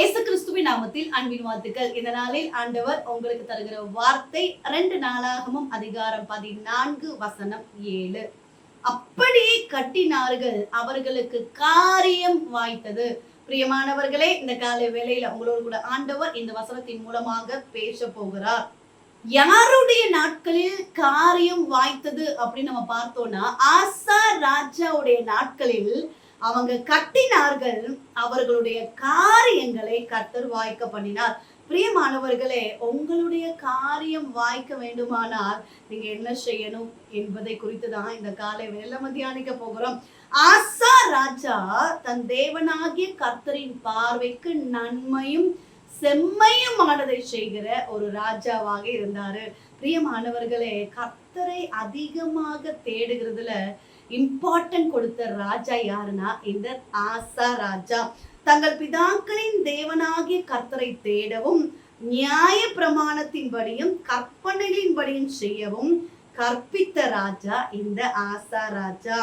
ஏசு கிறிஸ்துவின் நாமத்தில் அன்பின் வாழ்த்துக்கள். இந்த நாளில் ஆண்டவர் உங்களுக்கு தருகிற வார்த்தை ரெண்டு நாளாகமும் அதிகாரம் பதினான்கு வசனம் ஏழு. அப்படி கட்டினார்கள் அவர்களுக்கு காரியம் வாய்த்தது. பிரியமானவர்களே இந்த காலை வேளையில உங்களோடு கூட ஆண்டவர் இந்த வசனத்தின் மூலமாக பேச போகிறார். யாருடைய நாட்களில் காரியம் வாய்த்தது அப்படின்னு நம்ம பார்த்தோம்னா ஆசா ராஜாவுடைய நாட்களில் அவங்க கட்டினார்கள் அவர்களுடைய காரியங்களை கர்த்தர் வாய்க்க பண்ணினார். பிரியமானவர்களே உங்களுடைய காரியம் வாய்க்க வேண்டுமானால் நீங்க என்ன செய்யணும் என்பதை குறித்து தான் இந்த காலை வேலை தியானிக்க போகிறோம். ஆசா ராஜா தன் தேவனாகிய கர்த்தரின் பார்வைக்கு நன்மையும் செம்மையுமானதை செய்கிற ஒரு ராஜாவாக இருந்தாரு. பிரியமானவர்களே கர்த்தரை அதிகமாக தேடுகிறதுல இம்பார்ட்டன்ட் கொடுத்த ராஜா யாருன்னா இந்த ஆசா ராஜா. தங்கள் பிதாக்களின் தேவனாகிய கர்த்தரை தேடவும் நியாய பிரமாணத்தின்படியும் கற்பனைகளின்படியும் செய்யவும் கற்பித்த ராஜா இந்த ஆசா ராஜா.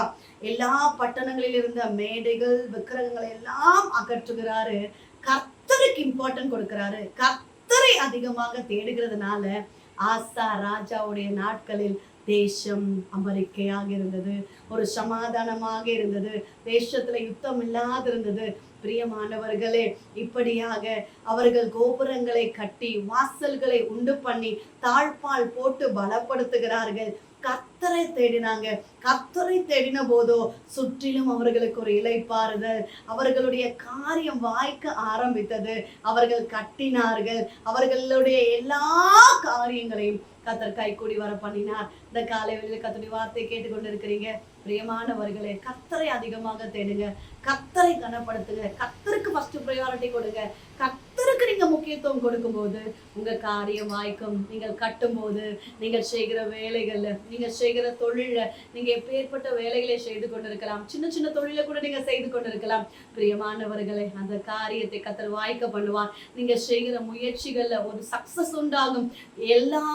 எல்லா பட்டணங்களில் இருந்த மேடைகள் விக்கிரகங்களை எல்லாம் அகற்றுகிறாரு. கர்த்தருக்கு இம்பார்ட்டன்ட் கொடுக்கிறாரு. கர்த்தரை அதிகமாக தேடுகிறதுனால ஆசா ராஜாவுடைய நாட்களில் தேசம் அமெரிக்கையாக இருந்தது ஒரு சமாதானமாக இருந்தது. தேசத்துல யுத்தம் இல்லாது இருந்தது பிரியமானவர்களே இப்படியாக அவர்கள் கோபுரங்களை கட்டி வாசல்களை உண்டு பண்ணி தாழ்பால் போட்டு பலப்படுத்துகிறார்கள். கத்தரை தேடினாங்க. கத்தரை தேடின போதோ சுற்றிலும் அவர்களுக்கு ஒரு இலைப்பாறுதல் அவர்களுடைய காரியம் வாய்க்க ஆரம்பித்தது. அவர்கள் கட்டினார்கள். அவர்களுடைய எல்லா காரியங்களையும் கத்தர் கைக்கூடி வர பண்ணினார். இந்த காலை வேளையில கத்தருடைய வார்த்தை கேட்டுக்கொண்டு இருக்கிறீங்க பிரியமானவர்களே கத்தரை அதிகமாக தேடுங்க. கத்தரை கனப்படுத்துங்க. கத்தருக்கு ஃபர்ஸ்ட் ப்ரையாரிட்டி கொடுங்க. கத்தருக்கு நீங்க முக்கியத்துவம் கொடுக்கும்போது உங்க காரியம் வாய்க்கும் நீங்கள் கட்டும்போது நீங்கள் செய்கிற வேலைகள்ல நீங்கள் செய்கிற தொழில நீங்க எப்பேற்பட்ட வேலைகளை செய்து கொண்டிருக்கலாம். சின்ன சின்ன தொழில கூட நீங்க செய்து கொண்டிருக்கலாம். பிரியமானவர்களே அந்த காரியத்தை கத்தர் வாய்க்க பண்ணுவார். நீங்க செய்கிற முயற்சிகள்ல ஒரு சக்சஸ் உண்டாகும். எல்லா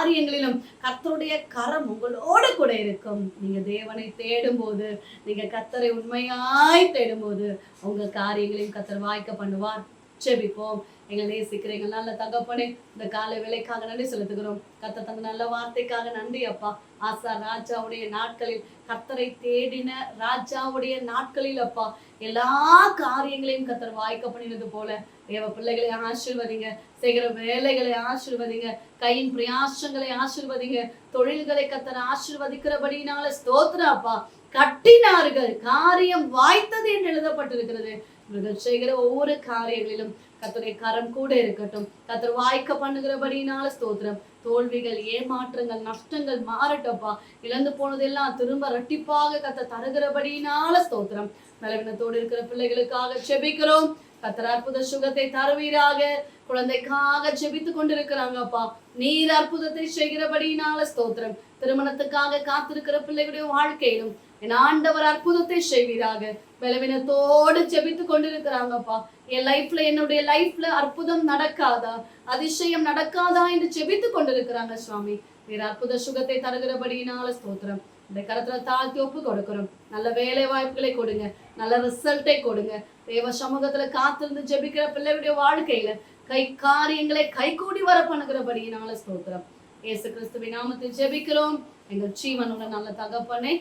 காரியங்களிலும் கர்த்தருடைய கரம் உங்களோட கூட இருக்கும். நீங்க தேவனை தேடும்போது நீங்க கத்தரை உண்மையாய் தேடும்போது உங்க காரியங்களையும் கர்த்தர் வாய்க்க பண்ணுவார். செபிப்போம் எங்களை நேசிக்கிற எங்கள் நல்ல தகப்பனே இந்த காலை வேலைக்காக நன்றி செலுத்துகிறோம். கத்த தந்த நல்ல வார்த்தைக்காக நன்றி அப்பா. ஆசா ராஜாவுடைய நாட்களில் கத்தரை தேடின ராஜாவுடைய நாட்களில் அப்பா. எல்லா காரியங்களையும் கத்தர் வாய்க்க பண்ணினது போல. தேவ பிள்ளைகளை ஆசிர்வதிங்க. செய்கிற வேலைகளை ஆசிர்வதிங்க. கையின் பிரயாசங்களை ஆசிர்வதிங்க. தொழில்களை கத்தர் ஆசிர்வதிக்கிறபடினால ஸ்தோத்திரம் அப்பா. கட்டினார்கள். காரியம் வாய்த்தது என்று எழுதப்பட்டிருக்கிறது. இவர்கள் செய்கிற ஒவ்வொரு காரியங்களிலும் கத்தருடைய கரம் கூட இருக்கட்டும். கத்தர் வாய்க்க பண்ணுகிறபடினால ஸ்தோத்திரம். தோல்விகள் ஏமாற்றங்கள் நஷ்டங்கள் மாறட்டப்பா இழந்து போனதெல்லாம் திரும்ப ரெட்டிப்பாக கத்த தருகிறபடினால ஸ்தோத்திரம். பலவீனத்தோடு இருக்கிற பிள்ளைகளுக்காக செபிக்கிறோம் கத்தர் அற்புத சுகத்தை தருவீராக. குழந்தைக்காக ஜெபித்து கொண்டிருக்கிறாங்கப்பா. நீர் அற்புதத்தை செய்கிறபடினால ஸ்தோத்திரம். திருமணத்துக்காக காத்திருக்கிற பிள்ளைகளுடைய வாழ்க்கையிலும் என் ஆண்டவர் அற்புதத்தை செய்வீராக. பலவீனத்தோடு ஜெபித்து கொண்டிருக்கிறாங்கப்பா. என் லைஃப்ல என்னுடைய லைஃப்ல அற்புதம் நடக்காதா? அதிசயம் நடக்காதா என்று ஜெபித்து கொண்டிருக்கிறாங்க சுவாமி. நீர் அற்புத சுகத்தை தருகிறபடியினால ஸ்தோத்திரம். இந்த கரத்துல தாழ்த்தி ஒப்பு கொடுக்கிறோம். நல்ல வேலை வாய்ப்புகளை கொடுங்க. நல்ல ரிசல்ட்டை கொடுங்க. தேவ சமூகத்துல காத்திருந்து ஜெபிக்கிற பிள்ளைகளுடைய வாழ்க்கையில கை காரியங்களை கைகூடி வர பண்ணுகிறபடியினால ஸ்தோத்திரம். இயேசு கிறிஸ்துவின் நாமத்தில் ஜெபிக்கிறோம். எங்கள் ஜீவனுள்ள நல்ல தகப்பனே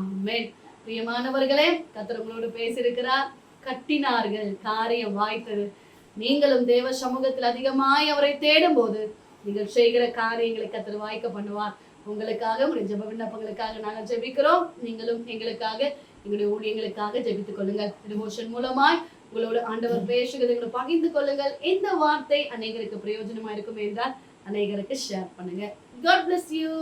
ஆமென். பிரியமானவர்களே கத்தர் உங்களோடு பேசியிருக்கிறார். கட்டினார்கள் காரியம் வாய்த்தது. நீங்களும் தேவ சமூகத்தில் அதிகமாய் அவரை தேடும் போது நீங்கள் செய்கிற காரியங்களை கத்தர் வாய்க்க பண்ணுவார். உங்களுக்காக உங்களுடைய ஜெப விண்ணப்பங்களுக்காக நாங்கள் ஜெபிக்கிறோம். நீங்களும் எங்களுக்காக எங்களுடைய ஊழியங்களுக்காக ஜெபித்துக் கொள்ளுங்கள். டிவோஷன் மூலமாய் உங்களோட ஆண்டவர் பேசுகிறதை எங்களை பகிர்ந்து கொள்ளுங்கள். இந்த வார்த்தை அநேகருக்கு பிரயோஜனமா இருக்கும் என்றால் அநேகருக்கு ஷேர் பண்ணுங்க. God bless you.